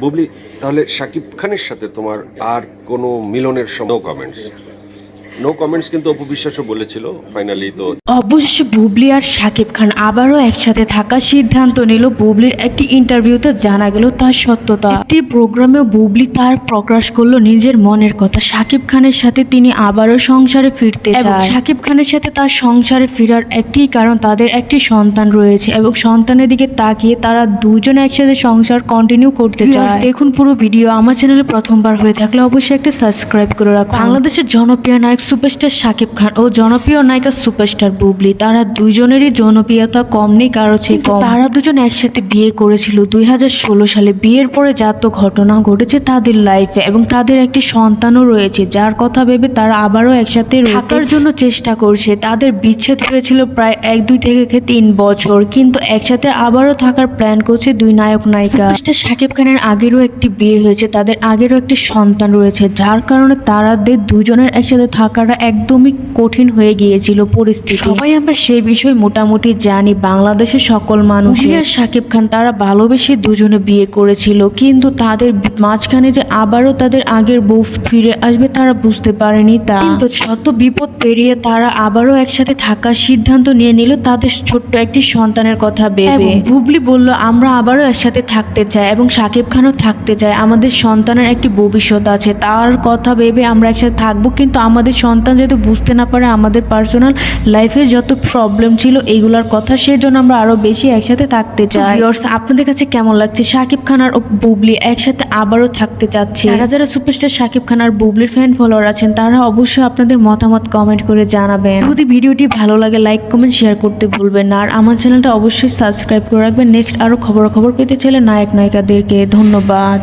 বুবলি তাহলে শাকিব খানের সাথে তোমার আর কোনো মিলনের সময় কমেন্টস নো কমেন্টস কিন্তু অপু বিশ্বাসও বলেছিল ফাইনালি তো অবশেষে বুবলি আর শাকিব খান আবারও একসাথে থাকার সিদ্ধান্ত নিল। বুবলির একটি ইন্টারভিউতে জানা গেল তার সত্যতা। একটি প্রোগ্রামে বুবলি তার প্রকাশ করল নিজের মনের কথা। শাকিব খানের সাথে তিনি আবারও সংসারে ফিরতে চায়। শাকিব খানের সাথে তার সংসারে ফেরার একটি কারণ তাদের একটি সন্তান রয়েছে এবং সন্তানের দিকে তাকিয়ে তারা দুজনে একসাথে সংসার কন্টিনিউ করতে চায়। দেখুন পুরো ভিডিও আমার চ্যানেলে প্রথমবার হয়ে থাকলে অবশ্যই একটা সাবস্ক্রাইব করে রাখুন। বাংলাদেশের জনপ্রিয় নায়ক সুপারস্টার শাকিব খান ও জনপ্রিয় নায়িকা সুপারস্টার বুবলি তারা দুজনেরই জনপ্রিয়তা কম নেই কারও চেয়ে কম। তারা দুজন একসাথে বিয়ে করেছিল দু হাজার ষোলো সালে। বিয়ের পরে যত ঘটনা ঘটেছে তাদের লাইফে এবং তাদের একটি সন্তানও রয়েছে যার কথা ভেবে তারা আবারও একসাথে থাকার জন্য চেষ্টা করছে। তাদের বিচ্ছেদ হয়েছিল প্রায় এক দুই থেকে তিন বছর কিন্তু একসাথে আবারও থাকার প্ল্যান করছে দুই নায়ক নায়িকা। সুপারস্টার শাকিব খানের আগেরও একটি বিয়ে হয়েছে তাদের আগেরও একটি সন্তান রয়েছে যার কারণে তারাদের দুজনের একসাথে থাকাটা একদমই কঠিন হয়ে গিয়েছিল পরিস্থিতি। সবাই আমরা সেই বিষয় মোটামুটি জানি বাংলাদেশের সকল মানুষ আর শাকিব খান তারা ভালোবেসে দুজনে বিয়ে করেছিল কিন্তু তাদের মাঝখানে যে আবারও তাদের আগের বউ ফিরে আসবে তারা বুঝতে পারেনি তা। কিন্তু শত বিপদ পেরিয়ে তারা আবারও একসাথে থাকার সিদ্ধান্ত নিয়ে নিল তাদের ছোট্ট একটি সন্তানের কথা ভেবে। বুবলি বলল আমরা আবারও একসাথে থাকতে চাই এবং শাকিব খানও থাকতে চাই। আমাদের সন্তানের একটি ভবিষ্যৎ আছে তার কথা ভেবে আমরা একসাথে থাকব কিন্তু আমাদের সন্তান যাতে বুঝতে না পারে আমাদের পার্সোনাল লাইফে যত প্রবলেম ছিল এইগুলোর কথা সেজন্য আমরা আরও বেশি একসাথে থাকতে চাই। আপনাদের কাছে কেমন লাগছে? শাকিব খান আর বুবলি একসাথে আবারও থাকতে চাচ্ছে। যারা যারা সুপারস্টার শাকিব খান আর বুবলির ফ্যান ফলোয়ার আছেন তারা অবশ্যই আপনাদের মতামত কমেন্ট করে জানাবেন। যদি ভিডিওটি ভালো লাগে লাইক কমেন্ট শেয়ার করতে ভুলবেন না। আর আমার চ্যানেলটা অবশ্যই সাবস্ক্রাইব করে রাখবেন। নেক্সট আরও খবর খবর পেতে চাইলে নায়ক নায়িকাদেরকে ধন্যবাদ।